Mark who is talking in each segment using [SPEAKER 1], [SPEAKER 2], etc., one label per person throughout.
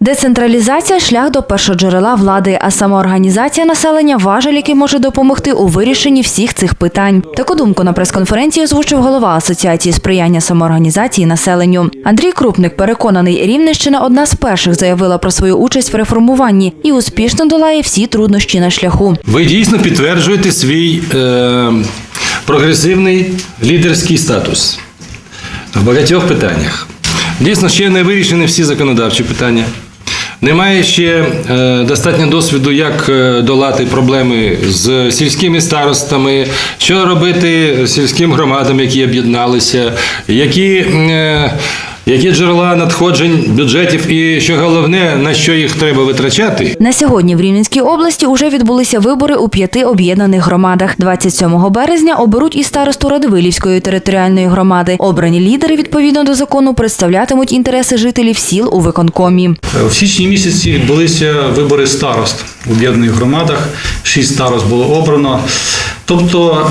[SPEAKER 1] Децентралізація шлях до першоджерела влади, а самоорганізація населення важель, який може допомогти у вирішенні всіх цих питань. Таку думку на прес-конференції озвучив голова Асоціації сприяння самоорганізації населенню. Андрій Крупник переконаний, Рівненщина одна з перших заявила про свою участь в реформуванні і успішно долає всі труднощі на шляху.
[SPEAKER 2] Ви дійсно підтверджуєте свій е, прогресивний лідерський статус в багатьох питаннях. Дійсно, ще не вирішені всі законодавчі питання. Немає ще е, достатньо досвіду, як е, долати проблеми з сільськими старостами, що робити сільським громадам, які об'єдналися, які, е, які джерела надходжень бюджетів і що головне, на що їх треба витрачати.
[SPEAKER 1] На сьогодні в Рівненській області уже відбулися вибори у п'яти об'єднаних громадах. 27 березня оберуть і старосту Радивилівської територіальної громади. Обрані лідери відповідно до закону представлятимуть інтереси жителів сіл у виконкомі.
[SPEAKER 3] В січні місяці відбулися вибори старост в об'єднаних громадах. Шість старост було обрано. Тобто,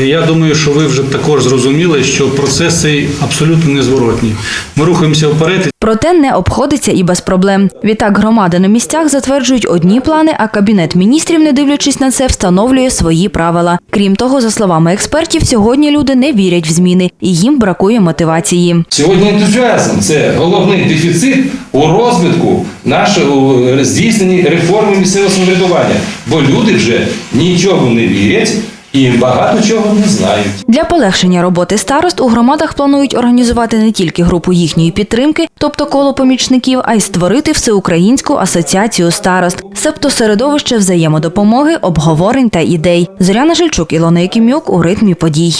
[SPEAKER 3] е, я думаю, що ви вже також зрозуміли, що процес цей абсолютно незворотній. Ми рухаємося вперед.
[SPEAKER 1] Проте не обходиться і без проблем. Відтак громади на місцях затверджують одні плани, а кабінет міністрів, не дивлячись на це, встановлює свої правила. Крім того, за словами експертів, сьогодні люди не вірять в зміни і їм бракує мотивації.
[SPEAKER 2] Сьогодні ентузіазм це головний дефіцит у розвитку нашого здійсненні реформи місцевого самоврядування, бо люди вже нічого не вірять і багато чого не знають.
[SPEAKER 1] Для полегшення роботи старост у громадах планують організувати не тільки групу їхньої підтримки, тобто коло помічників, а й створити всеукраїнську асоціацію старост, себто середовище взаємодопомоги, обговорень та ідей. Зоряна Жильчук, Ілона Якимюк у ритмі подій.